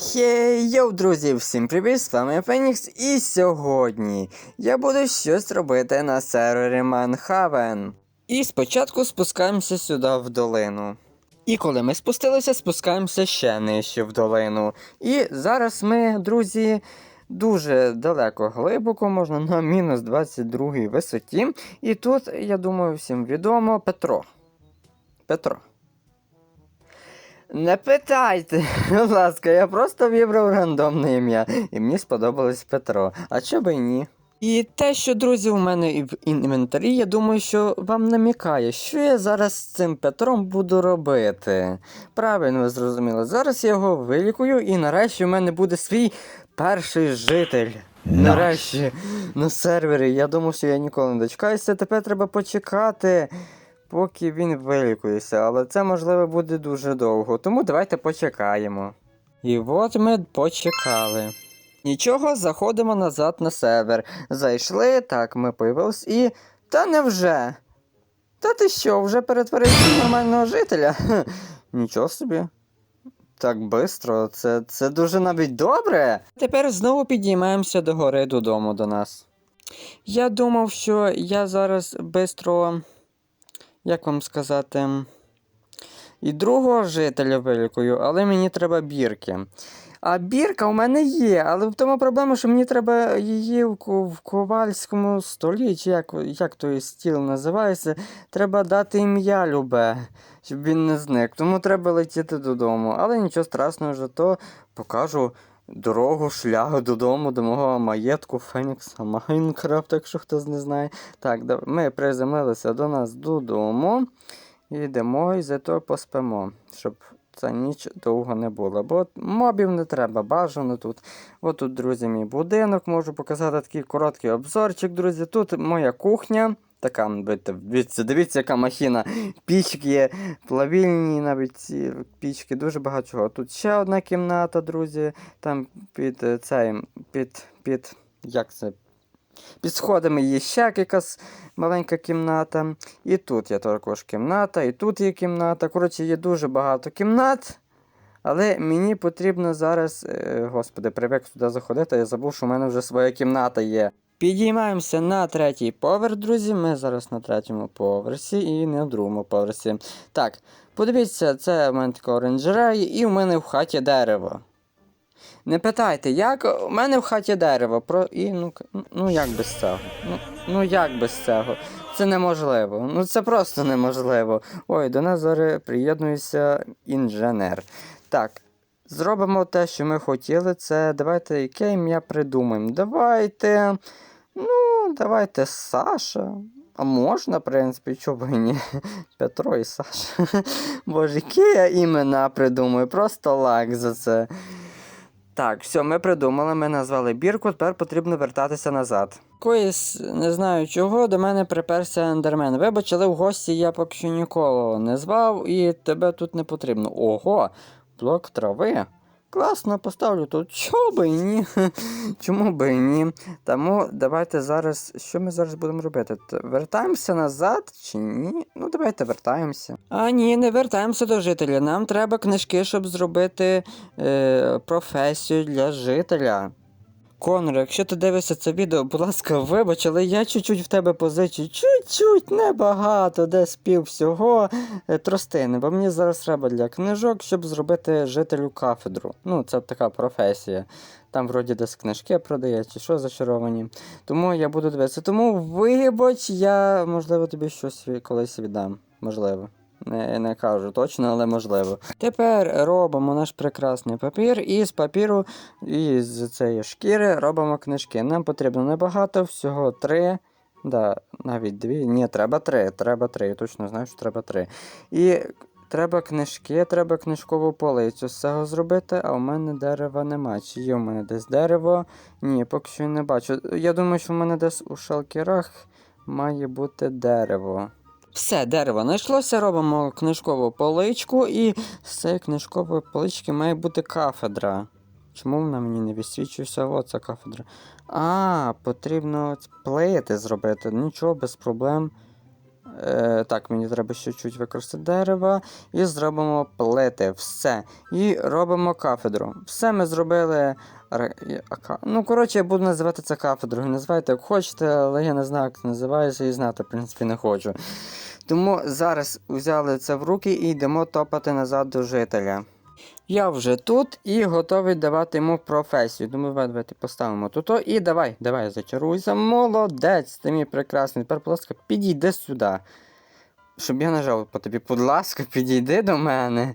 Хей, йоу, друзі, всім привіт, з вами Фенікс, і сьогодні я буду щось робити на сервері Манхавен. І спочатку спускаємося сюди в долину. І коли ми спустилися, спускаємося ще нижче в долину. І зараз ми, друзі, дуже далеко глибоко, можна на мінус 22 висоті. І тут, я думаю, всім відомо Петро. Петро. Не питайте, будь ласка, я просто вибрав рандомне ім'я, і мені сподобалось Петро. А чо би й ні? І те, що, друзі, у мене і в інвентарі, я думаю, що вам намікає, що я зараз з цим Петром буду робити. Правильно ви зрозуміли. Зараз я його вилікую, і нарешті у мене буде свій перший житель. Нарешті на сервері. Я думав, що я ніколи не дочекаюся. Тепер треба почекати поки він вилікується, але це можливо буде дуже довго, тому давайте почекаємо. І от ми почекали. Нічого, заходимо назад на сервер. Зайшли, так, ми появились і. Та невже? Та ти що, вже перетворився нормального жителя? Нічого собі. Так бистро, це, це дуже навіть добре. Тепер знову підіймаємося до гори додому до нас. Я думав, що я зараз бистро як вам сказати, і другого жителя вилікую, але мені треба бірки. А бірка у мене є, але в тому проблема, що мені треба її в, ковальському столі, чи як, як той стіл називається, треба дати ім'я любе, щоб він не зник. Тому треба летіти додому. Але нічого страшного, зато покажу дорогу, шлях додому, до мого маєтку Фенікса Майнкрафт, якщо хтось не знає. Так, ми приземлилися до нас додому. Йдемо і зато поспимо, щоб ця ніч довго не була. Бо мобів не треба, бажано тут. От тут, друзі, мій будинок. Можу показати такий короткий обзорчик, друзі. Тут моя кухня. Така, дивіться, дивіться, яка махіна. Пічки є, плавільні навіть пічки, дуже багато чого. Тут ще одна кімната, друзі. Там під е, цей, під, під, як це? Під сходами є ще якась маленька кімната. І тут є також кімната, і тут є кімната. Коротше, є дуже багато кімнат. Але мені потрібно зараз, е, господи, привик туди заходити, я забув, що в мене вже своя кімната є. Підіймаємося на третій поверх, друзі. Ми зараз на третьому поверсі і не на другому поверсі. Так, подивіться, це в мене така оранжерея, і в мене в хаті дерево. Не питайте, як у мене в хаті дерево, про і ну, ну як без цього? Ну, ну як без цього? Це неможливо. Ну це просто неможливо. Ой, до нас зараз приєднується інженер. Так, зробимо те, що ми хотіли. Це давайте яке ім'я придумаємо. Давайте. Ну, давайте Саша. А можна, в принципі, чого б ні. Петро і Саша. Боже, які я імена придумаю, просто лайк за це. Так, все, ми придумали, ми назвали бірку, тепер потрібно вертатися назад. Коїсь, не знаю чого, до мене приперся ендермен. Вибач, але в гості я поки що нікого не звав і тебе тут не потрібно. Ого, блок трави. Класно, поставлю тут. Чого би і ні? Чому би і ні? Тому давайте зараз. Що ми зараз будемо робити? Вертаємося назад чи ні? Ну, давайте вертаємося. А ні, не вертаємося до жителя. Нам треба книжки, щоб зробити е, професію для жителя. Конор, якщо ти дивишся це відео, будь ласка, вибач, але я чуть-чуть в тебе позичу. Чуть-чуть, небагато, десь пів всього е, тростини, бо мені зараз треба для книжок, щоб зробити жителю кафедру. Ну, це така професія. Там вроді десь книжки продає, чи що зачаровані. Тому я буду дивитися. Тому вибач, я можливо тобі щось колись віддам. Можливо. Не, не кажу точно, але можливо. Тепер робимо наш прекрасний папір, і з папіру, і з цієї шкіри робимо книжки. Нам потрібно небагато, всього три. Да, навіть дві. Ні, треба три. Треба три. Я точно знаю, що треба три. І треба книжки, треба книжкову полицю з цього зробити, а у мене дерева нема. Чи є у мене десь дерево? Ні, поки що не бачу. Я думаю, що в мене десь у шалкерах має бути дерево. Все, дерево знайшлося, робимо книжкову поличку, і з цієї книжкової полички має бути кафедра. Чому вона мені не висвічується? Оце кафедра. А, потрібно плеїти зробити. Нічого, без проблем. Е, так, мені треба ще чуть використати дерева. І зробимо плити. Все. І робимо кафедру. Все ми зробили. Ну, коротше, я буду називати це кафедрою. Називайте як хочете, але я не знаю, як це називається, і знати, в принципі, не хочу. Тому зараз взяли це в руки і йдемо топати назад до жителя. Я вже тут і готовий давати йому професію. Думаю, давай, давайте поставимо тут. І давай, давай, зачаруйся. Молодець, ти мій прекрасний. Тепер, будь ласка, підійди сюди. Щоб я нажав по тобі, будь ласка, підійди до мене.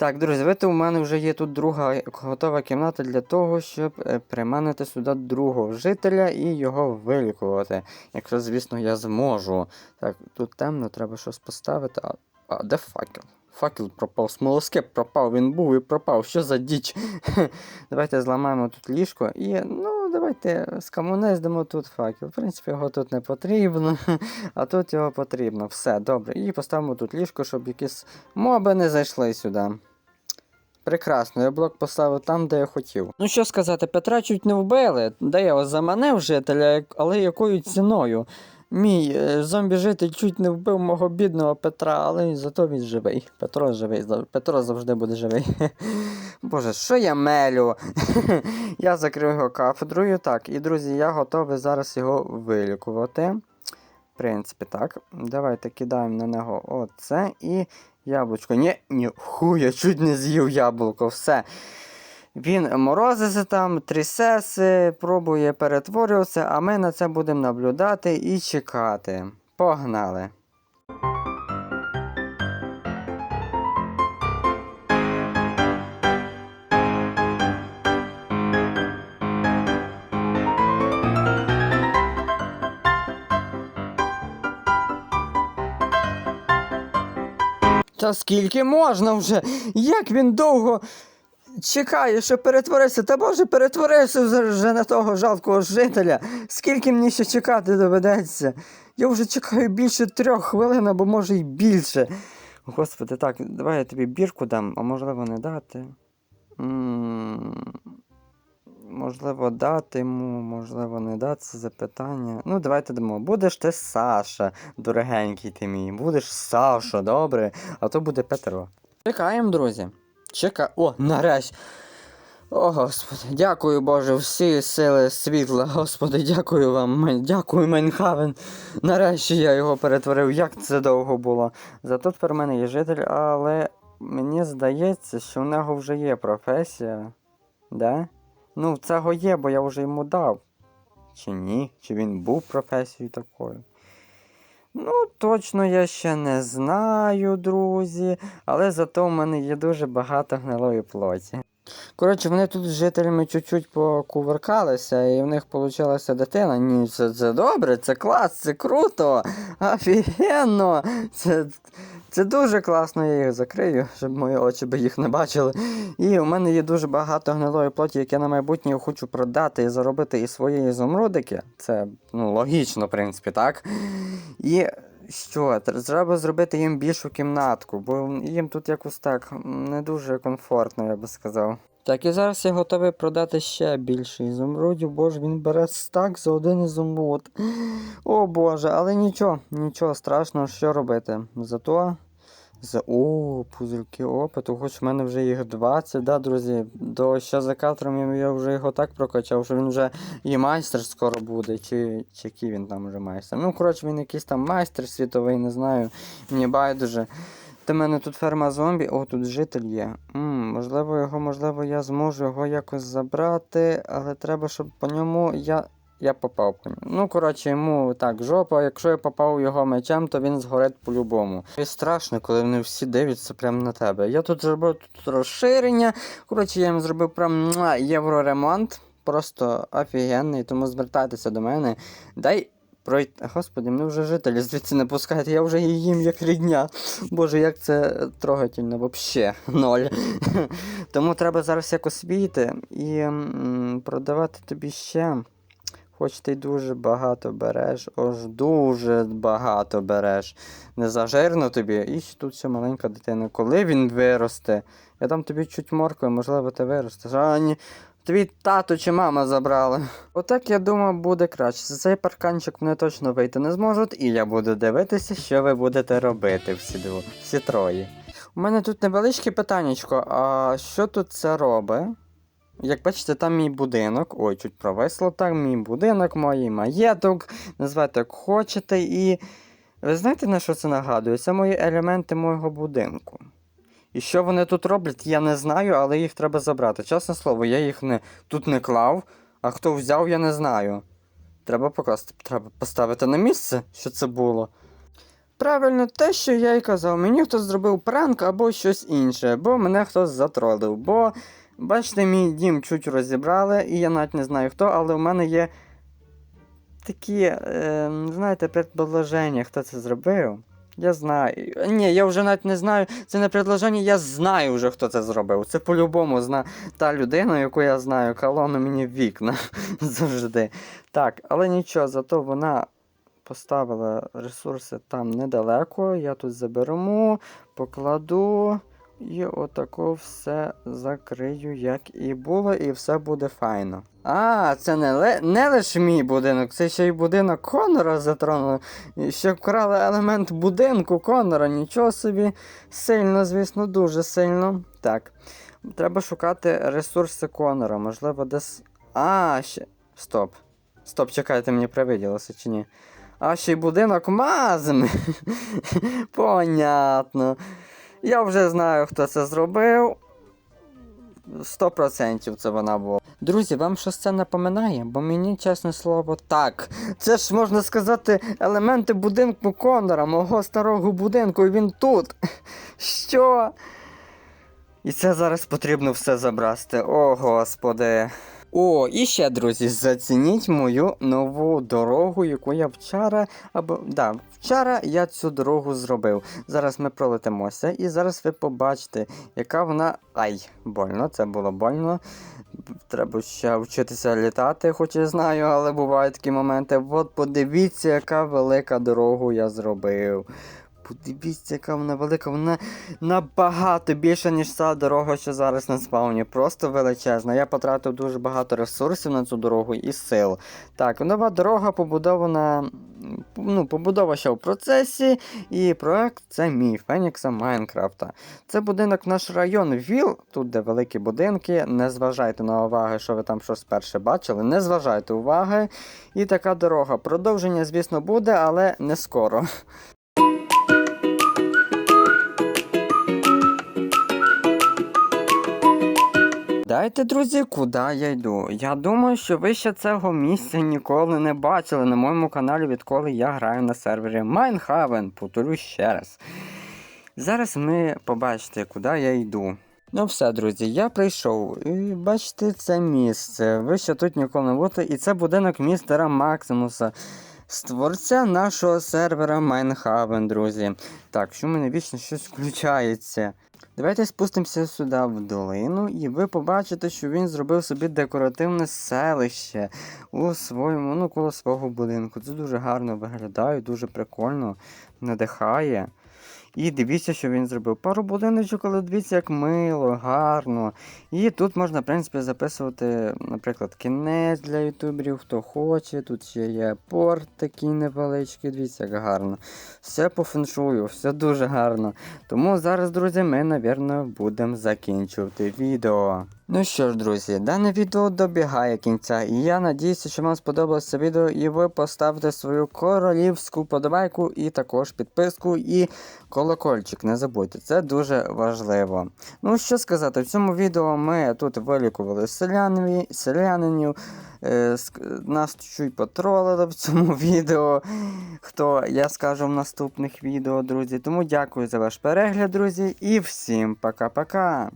Так, друзі, ви у мене вже є тут друга готова кімната для того, щоб е, приманити сюди другого жителя і його вилікувати. Якщо, звісно, я зможу. Так, тут темно, треба щось поставити. А, а де факел? Факел пропав, смолоскип пропав, він був і пропав. Що за діч? давайте зламаємо тут ліжко і ну, давайте скамонездимо тут факел. В принципі, його тут не потрібно, а тут його потрібно. Все, добре. І поставимо тут ліжко, щоб якісь моби не зайшли сюди. Прекрасно, я блок поставив там, де я хотів. Ну що сказати, Петра чуть не вбили, де я його заманив жителя, але якою ціною? Мій е, зомбі-житель чуть не вбив мого бідного Петра, але зато він живий. Петро живий, Петро завжди буде живий. Боже, що я мелю? я закрив його кафедрою. Так, і друзі, я готовий зараз його вилікувати. В принципі, так. Давайте кидаємо на нього оце і яблучко. Ні, ні, ху, я чуть не з'їв яблуко, все. Він морозиться там, трясеться, пробує перетворюватися, а ми на це будемо наблюдати і чекати. Погнали! Та скільки можна вже? Як він довго чекає, що перетворився? Та боже, перетворився вже- на того жалкого жителя. Скільки мені ще чекати доведеться? Я вже чекаю більше трьох хвилин, або може й більше. Господи, так, давай я тобі бірку дам, а можливо не дати. м Можливо, дати йому, можливо, не дати це запитання. Ну, давайте дамо. Будеш ти Саша, дорогенький ти мій. Будеш Саша, добре, а то буде Петро. Чекаємо, друзі. Чека. О, нарешті. О, Господи, дякую Боже, всі сили світла, Господи, дякую вам, дякую, Майнхавен. Нарешті я його перетворив, як це довго було. Зато тепер в мене є житель, але мені здається, що в нього вже є професія. Да? Ну, в цього є, бо я вже йому дав. Чи ні? Чи він був професією такою? Ну, точно я ще не знаю, друзі, але зато в мене є дуже багато гнилої плоті. Коротше, вони тут з жителями чуть-чуть покувыркалися, і в них вийшла дитина. Ні, це, це добре, це клас, це круто, офігенно. Це, це дуже класно, я їх закрию, щоб мої очі би їх не бачили. І у мене є дуже багато гнилої плоті, яке на майбутнє хочу продати і заробити і свої ізумрудики. Це ну, логічно, в принципі, так? І що, треба зробити їм більшу кімнатку, бо їм тут якось так не дуже комфортно, я би сказав. Так, і зараз я готовий продати ще більше ізумрудів, бо ж він бере стак за один ізумруд. О боже, але нічого, нічого страшного, що робити. Зато. За... О, пузирки опиту, хоч в мене вже їх 20, да, друзі. До ще за кадром я вже його так прокачав, що він вже і майстер скоро буде, чи, чи який він там вже майстер. Ну, коротше, він якийсь там майстер світовий, не знаю. Мені байдуже. До мене тут ферма зомбі, о, тут житель є. м можливо, його, можливо, я зможу його якось забрати, але треба, щоб по ньому я. Я попав по ньому. Ну, коротше, йому так, жопа, якщо я попав його мечем, то він згорить по-любому. І страшно, коли вони всі дивляться прямо на тебе. Я тут зробив тут розширення. Коротше, я їм зробив прям євроремонт. Просто офігенний, тому звертайтеся до мене. Дай пройти. Господи, мене вже жителі звідси не пускають, я вже їм як рідня. Боже, як це трогательно, вообще ноль. Тому треба зараз якось війти і продавати тобі ще. Хоч ти дуже багато береш, аж дуже багато береш. Не зажирно тобі. І тут ще маленька дитина. Коли він виросте, я дам тобі чуть моркви, можливо, ти виростеш. А ні. твій тато чи мама забрали. Отак я думав, буде краще. За цей парканчик вони точно вийти не зможуть, і я буду дивитися, що ви будете робити всі дво, всі троє. У мене тут невеличке питаннячко, а що тут це робить? Як бачите, там мій будинок. Ой, чуть провисло так, мій будинок, мій маєток, називайте як хочете. І ви знаєте, на що це нагадує? Це мої елементи мого будинку. І що вони тут роблять, я не знаю, але їх треба забрати. Чесне слово, я їх не, тут не клав, а хто взяв, я не знаю. Треба покласти, треба поставити на місце, що це було. Правильно, те, що я й казав, мені хтось зробив пранк або щось інше, бо мене хтось затролив. Бо, бачите, мій дім чуть розібрали, і я навіть не знаю хто, але в мене є такі, е, знаєте, предположення, хто це зробив. Я знаю. Ні, я вже навіть не знаю. Це не предложення, я знаю вже, хто це зробив. Це по-любому зна та людина, яку я знаю, колону мені в вікна завжди. Так, але нічого, зато вона поставила ресурси там недалеко. Я тут заберу, покладу. І отако все закрию, як і було, і все буде файно. А, це не, ле... не лише мій будинок, це ще й будинок Конора затронули. Ще вкрали елемент будинку Конора. Нічого собі. Сильно, звісно, дуже сильно. Так. Треба шукати ресурси Конора. Можливо, десь. А, ще. Стоп. Стоп, чекайте, мені привиділося чи ні. А ще й будинок мазми. Понятно. Я вже знаю, хто це зробив. 100% це вона була. Друзі, вам щось це напоминає? Бо мені, чесне слово, так. Це ж можна сказати елементи будинку Конора, мого старого будинку, і він тут. Що? І це зараз потрібно все забрати. О, господи. О, і ще, друзі, зацініть мою нову дорогу, яку я вчора. Або да, вчора я цю дорогу зробив. Зараз ми пролетимося, і зараз ви побачите, яка вона. Ай, больно, це було больно. Треба ще вчитися літати, хоч я знаю, але бувають такі моменти. От подивіться, яка велика дорогу я зробив. Подивіться, яка вона велика, вона набагато більша, ніж ця дорога, що зараз на спауні. Просто величезна. Я потратив дуже багато ресурсів на цю дорогу і сил. Так, нова дорога побудована. Ну, побудова ще в процесі, і проект це мій Фенікса Майнкрафта. Це будинок наш район Віл, тут де великі будинки. Не зважайте на уваги, що ви там щось перше бачили. Не зважайте уваги. І така дорога. Продовження, звісно, буде, але не скоро. Дайте, друзі, куди я йду. Я думаю, що ви ще цього місця ніколи не бачили на моєму каналі, відколи я граю на сервері Майнхавен. Повторю ще раз. Зараз ми побачите, куди я йду. Ну все, друзі, я прийшов. І бачите, це місце. Ви ще тут ніколи не будете. І це будинок містера Максимуса. Створця нашого сервера Майнхавен, друзі. Так, що в мене вічно щось включається. Давайте спустимося сюди в долину, і ви побачите, що він зробив собі декоративне селище у своєму, ну, коло свого будинку. Це дуже гарно виглядає, дуже прикольно, надихає. І дивіться, що він зробив. Пару будиночок, але дивіться, як мило, гарно. І тут можна, в принципі, записувати, наприклад, кінець для ютуберів, хто хоче. Тут ще є порт такий невеличкий, дивіться, як гарно. Все по феншую, все дуже гарно. Тому зараз, друзі, ми, напевно, будемо закінчувати відео. Ну що ж, друзі, дане відео добігає кінця, і я надіюся, що вам сподобалося це відео, і ви поставите свою королівську подобайку, і також підписку, і колокольчик. Не забудьте, це дуже важливо. Ну що сказати, в цьому відео ми тут вилікували селянів, селянинів. е, нас чуть потролили в цьому відео. Хто я скажу в наступних відео, друзі. Тому дякую за ваш перегляд, друзі, і всім пока-пока.